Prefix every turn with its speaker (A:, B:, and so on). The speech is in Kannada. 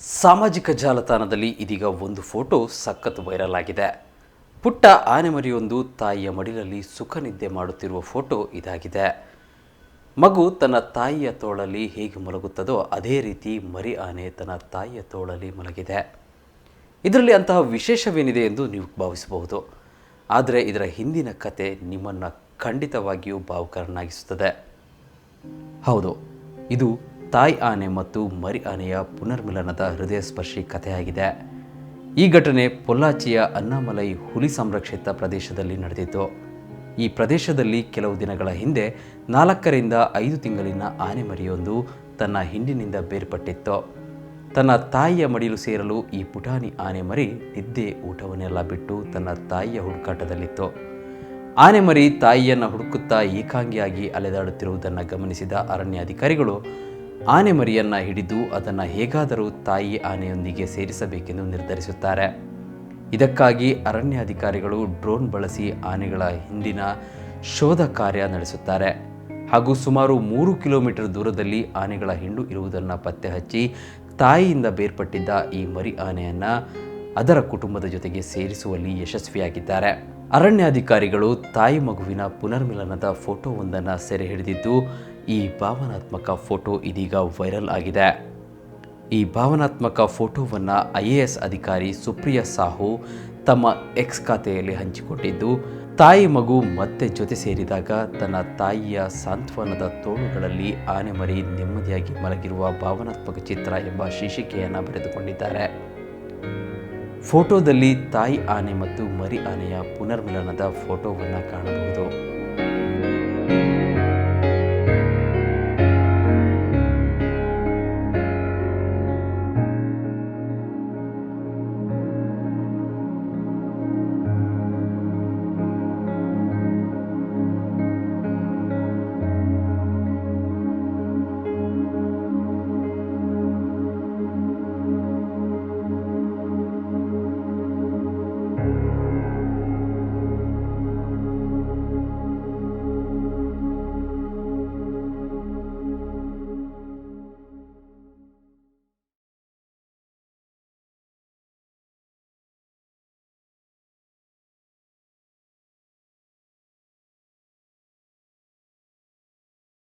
A: ಸಾಮಾಜಿಕ ಜಾಲತಾಣದಲ್ಲಿ ಇದೀಗ ಒಂದು ಫೋಟೋ ಸಖತ್ ವೈರಲ್ ಆಗಿದೆ. ಪುಟ್ಟ ಆನೆಮರಿಯೊಂದು ತಾಯಿಯ ಮಡಿಲಲ್ಲಿ ಸುಖ ನಿದ್ದೆ ಮಾಡುತ್ತಿರುವ ಫೋಟೋ ಇದಾಗಿದೆ. ಮಗು ತನ್ನ ತಾಯಿಯ ತೋಳಲ್ಲಿ ಹೇಗೆ ಮಲಗುತ್ತದೋ ಅದೇ ರೀತಿ ಮರಿ ಆನೆ ತನ್ನ ತಾಯಿಯ ತೋಳಲ್ಲಿ ಮಲಗಿದೆ. ಇದರಲ್ಲಿ ಅಂತಹ ವಿಶೇಷವೇನಿದೆ ಎಂದು ನೀವು ಭಾವಿಸಬಹುದು. ಆದರೆ ಇದರ ಹಿಂದಿನ ಕತೆ ನಿಮ್ಮನ್ನು ಖಂಡಿತವಾಗಿಯೂ ಭಾವುಕರನ್ನಾಗಿಸುತ್ತದೆ. ಹೌದು, ಇದು ತಾಯಿ ಆನೆ ಮತ್ತು ಮರಿ ಆನೆಯ ಪುನರ್ಮಿಲನದ ಹೃದಯಸ್ಪರ್ಶಿ ಕಥೆಯಾಗಿದೆ. ಈ ಘಟನೆ ಪೊಲ್ಲಾಚಿಯ ಅನ್ನಾಮಲೈ ಹುಲಿ ಸಂರಕ್ಷಿತ ಪ್ರದೇಶದಲ್ಲಿ ನಡೆದಿತ್ತು. ಈ ಪ್ರದೇಶದಲ್ಲಿ ಕೆಲವು ದಿನಗಳ ಹಿಂದೆ ನಾಲ್ಕರಿಂದ ಐದು ತಿಂಗಳಿನ ಆನೆ ಮರಿಯೊಂದು ತನ್ನ ಹಿಂಡಿನಿಂದ ಬೇರ್ಪಟ್ಟಿತ್ತು. ತನ್ನ ತಾಯಿಯ ಮಡಿಲು ಸೇರಲು ಈ ಪುಟಾಣಿ ಆನೆ ಮರಿ ನಿದ್ದೆ ಊಟವನ್ನೆಲ್ಲ ಬಿಟ್ಟು ತನ್ನ ತಾಯಿಯ ಹುಡುಕಾಟದಲ್ಲಿತ್ತು. ಆನೆ ಮರಿ ತಾಯಿಯನ್ನು ಹುಡುಕುತ್ತಾ ಏಕಾಂಗಿಯಾಗಿ ಅಲೆದಾಡುತ್ತಿರುವುದನ್ನು ಗಮನಿಸಿದ ಅರಣ್ಯಾಧಿಕಾರಿಗಳು ಆನೆ ಮರಿಯನ್ನು ಹಿಡಿದು ಅದನ್ನು ಹೇಗಾದರೂ ತಾಯಿ ಆನೆಯೊಂದಿಗೆ ಸೇರಿಸಬೇಕೆಂದು ನಿರ್ಧರಿಸುತ್ತಾರೆ. ಇದಕ್ಕಾಗಿ ಅರಣ್ಯಾಧಿಕಾರಿಗಳು ಡ್ರೋನ್ ಬಳಸಿ ಆನೆಗಳ ಹಿಂದಿನ ಶೋಧ ಕಾರ್ಯ ನಡೆಸುತ್ತಾರೆ. ಹಾಗೂ ಸುಮಾರು ಮೂರು ಕಿಲೋಮೀಟರ್ ದೂರದಲ್ಲಿ ಆನೆಗಳ ಹಿಂಡು ಇರುವುದನ್ನು ಪತ್ತೆ ಹಚ್ಚಿ ತಾಯಿಯಿಂದ ಬೇರ್ಪಟ್ಟಿದ್ದ ಈ ಮರಿ ಆನೆಯನ್ನು ಅದರ ಕುಟುಂಬದ ಜೊತೆಗೆ ಸೇರಿಸುವಲ್ಲಿ ಯಶಸ್ವಿಯಾಗಿದ್ದಾರೆ. ಅರಣ್ಯಾಧಿಕಾರಿಗಳು ತಾಯಿ ಮಗುವಿನ ಪುನರ್ಮಿಲನದ ಫೋಟೋವೊಂದನ್ನು ಸೆರೆ ಹಿಡಿದಿದ್ದು ಈ ಭಾವನಾತ್ಮಕ ಫೋಟೋ ಇದೀಗ ವೈರಲ್ ಆಗಿದೆ. ಈ ಭಾವನಾತ್ಮಕ ಫೋಟೋವನ್ನು ಐ ಎ ಎಸ್ ಅಧಿಕಾರಿ ಸುಪ್ರಿಯಾ ಸಾಹು ತಮ್ಮ ಎಕ್ಸ್ ಖಾತೆಯಲ್ಲಿ ಹಂಚಿಕೊಟ್ಟಿದ್ದು, ತಾಯಿ ಮಗು ಮತ್ತೆ ಜೊತೆ ಸೇರಿದಾಗ ತನ್ನ ತಾಯಿಯ ಸಾಂತ್ವನದ ತೋಳುಗಳಲ್ಲಿ ಆನೆ ಮರಿ ನೆಮ್ಮದಿಯಾಗಿ ಮಲಗಿರುವ ಭಾವನಾತ್ಮಕ ಚಿತ್ರ ಎಂಬ ಶೀರ್ಷಿಕೆಯನ್ನು ಬರೆದುಕೊಂಡಿದ್ದಾರೆ. ಫೋಟೋದಲ್ಲಿ ತಾಯಿ ಆನೆ ಮತ್ತು ಮರಿ ಆನೆಯ ಪುನರ್ಮಿಲನದ ಫೋಟೋವನ್ನು ಕಾಣಬಹುದು.